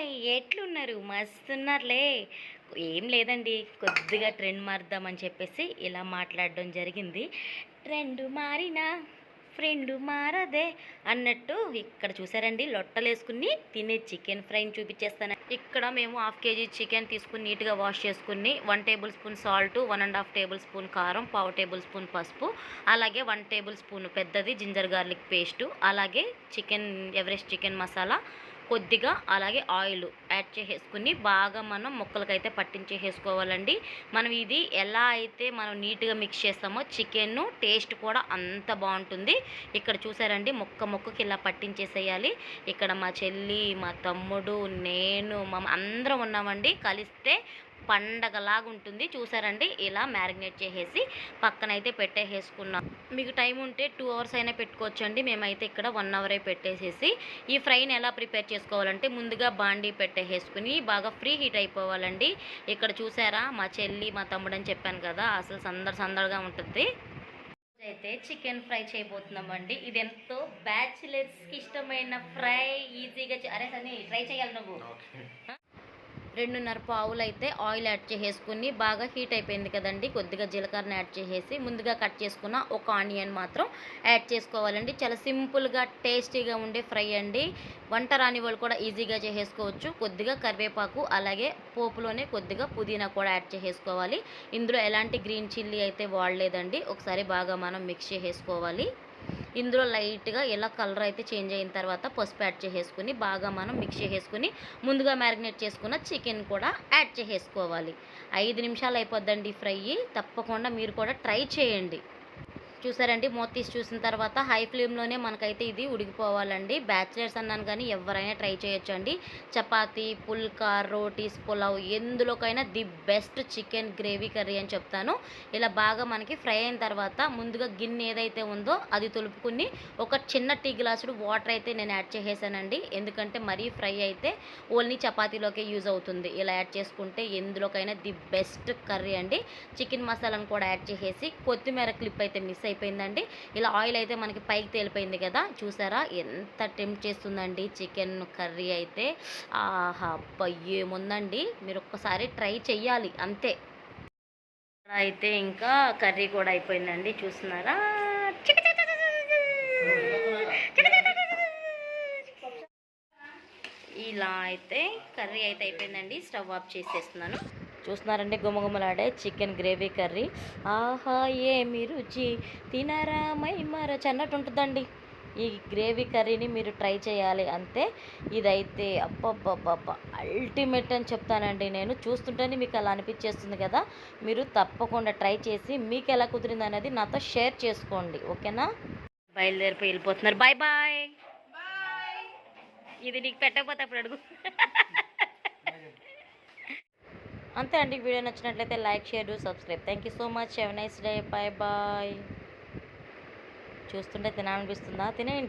Hi ఎట్లున్నారు? మస్తున్నారులే. ఏం లేదండి. కొద్దిగా ట్రెండ్ మారుద్దామని చెప్పేసి ఇలా మాట్లాడడం జరిగింది. ట్రెండ్ మారినా ఫ్రెండ్ మారదే అన్నట్టు ఇక్కడ చూసారండి. లొట్టలు వేసుకుని తినే చికెన్ ఫ్రైని చూపించేస్తాను. ఇక్కడ మేము హాఫ్ కేజీ చికెన్ తీసుకుని నీట్గా వాష్ చేసుకుని one tablespoon salt one and half tablespoon కారం పావు టేబుల్ స్పూన్ పసుపు అలాగే వన్ టేబుల్ స్పూన్ పెద్దది జింజర్ గార్లిక్ పేస్టు అలాగే చికెన్ ఎవరెస్ట్ చికెన్ మసాలా కొద్దిగా అలాగే ఆయిల్ యాడ్ చేసేసుకుని బాగా మనం ముక్కలకైతే పట్టించేసుకోవాలండి మనం ఇది ఎలా అయితే మనం నీట్గా మిక్స్ చేస్తామో చికెన్ టేస్ట్ కూడా అంత బాగుంటుంది. ఇక్కడ చూసారండి ముక్క ముక్కకి ఇలా పట్టించేసేయాలి. ఇక్కడ మా చెల్లి మా తమ్ముడు నేను మా అందరం ఉన్నామండి. కలిస్తే పండగలాగా ఉంటుంది చూసారండి? ఇలా మ్యారినేట్ చేసేసి పక్కనైతే పెట్టేసేసుకున్నాం. మీకు టైం ఉంటే టూ అవర్స్ అయినా పెట్టుకోవచ్చండి. మేమైతే ఇక్కడ వన్ అవరే పెట్టేసేసి ఈ ఫ్రైని ఎలా ప్రిపేర్ చేసుకోవాలంటే ముందుగా బాండీ పెట్టేసుకుని బాగా ఫ్రీ హీట్ అయిపోవాలండి. ఇక్కడ చూసారా మా చెల్లి మా తమ్ముడు అని చెప్పాను కదా అసలు సందడి సందడిగా ఉంటుంది. అయితే చికెన్ ఫ్రై చేయబోతున్నామండి. ఇది ఎంతో బ్యాచిలర్స్కి ఇష్టమైన ఫ్రై ఈజీగా అరే సరే ట్రై చేయాలి నువ్వు. రెండున్నర పావులు అయితే ఆయిల్ యాడ్ చేసేసుకుని బాగా హీట్ అయిపోయింది కదండి. కొద్దిగా జీలకర్రని యాడ్ చేసేసి ముందుగా కట్ చేసుకున్న ఒక ఆనియన్ మాత్రం యాడ్ చేసుకోవాలండి. చాలా సింపుల్గా టేస్టీగా ఉండే ఫ్రై అండి. వంట రాని వాళ్ళు కూడా ఈజీగా చేసేసుకోవచ్చు. కొద్దిగా కరివేపాకు అలాగే పోపులోనే కొద్దిగా పుదీనా కూడా యాడ్ చేసేసుకోవాలి. ఇందులో ఎలాంటి గ్రీన్ చిల్లీ అయితే వాడలేదండి. ఒకసారి బాగా మనం మిక్స్ చేసేసుకోవాలి. ఇందులో లైట్గా ఇలా కలర్ అయితే చేంజ్ అయిన తర్వాత పసుపు యాడ్ చేసేసుకుని బాగా మనం మిక్స్ చేసేసుకుని ముందుగా మ్యారినేట్ చేసుకున్న చికెన్ కూడా యాడ్ చేసేసుకోవాలి. ఐదు నిమిషాలు అయిపోద్దండి ఫ్రై. తప్పకుండా మీరు కూడా ట్రై చేయండి. చూసారండి మూత తీసి చూసిన తర్వాత హై ఫ్లేమ్లోనే మనకైతే ఇది ఉడికిపోవాలండి. బ్యాచిలర్స్ అన్నాను కానీ ఎవరైనా ట్రై చేయొచ్చు అండి chapati phulka rotis pulao ఎందులోకైనా the best chicken gravy curry అని చెప్తాను. ఇలా బాగా మనకి ఫ్రై అయిన తర్వాత ముందుగా గిన్నె ఏదైతే ఉందో అది తొలుపుకుని ఒక చిన్న టీ గ్లాసుడు వాటర్ అయితే నేను యాడ్ చేసేసానండి. ఎందుకంటే మరీ ఫ్రై అయితే ఓన్లీ చపాతీలోకే యూజ్ అవుతుంది. ఇలా యాడ్ చేసుకుంటే ఎందులోకైనా ది బెస్ట్ కర్రీ అండి. చికెన్ మసాలాను కూడా యాడ్ చేసేసి కొత్తిమీర క్లిప్ అయితే మిస్ అయిపోయిందండి. ఇలా ఆయిల్ అయితే మనకి పైకి తేలిపోయింది కదా. చూసారా? ఎంత టెంప్ట్ చేస్తుందండి చికెన్ కర్రీ అయితే. ఆహా అబ్బా, ఏముందండి? మీరు ఒక్కసారి ట్రై చెయ్యాలి. అంతే. అయితే ఇంకా కర్రీ కూడా అయిపోయిందండి. చూస్తున్నారా? ఇలా అయితే కర్రీ అయితే అయిపోయిందండి. స్టవ్ ఆఫ్ చేసేస్తున్నాను. చూస్తున్నారండి గుమగుమలాడే చికెన్ గ్రేవీ కర్రీ. ఆహా ఏమి రుచి? తినరా మై మరచి అన్నట్టు ఉంటుందండి. ఈ గ్రేవీ కర్రీని మీరు ట్రై చేయాలి అంతే ఇదైతే అబ్బబ్బబ్బబ్బ అల్టిమేట్ అని చెప్తానండి నేను. చూస్తుంటేనే మీకు అలా అనిపించేస్తుంది కదా. మీరు తప్పకుండా ట్రై చేసి మీకు ఎలా కుదిరింది అనేది నాతో షేర్ చేసుకోండి. ఓకేనా? బయలుదేరిపోయి వెళ్ళిపోతున్నారు. Bye bye. ఇది నీకు పెట్టకపోతే అప్పుడు అడుగు. అంతే అండి. వీడియో నచ్చినట్లయితే like share subscribe. Thank you so much have nice day bye bye చూస్తుంటే తినాలనిపిస్తుందా? తినే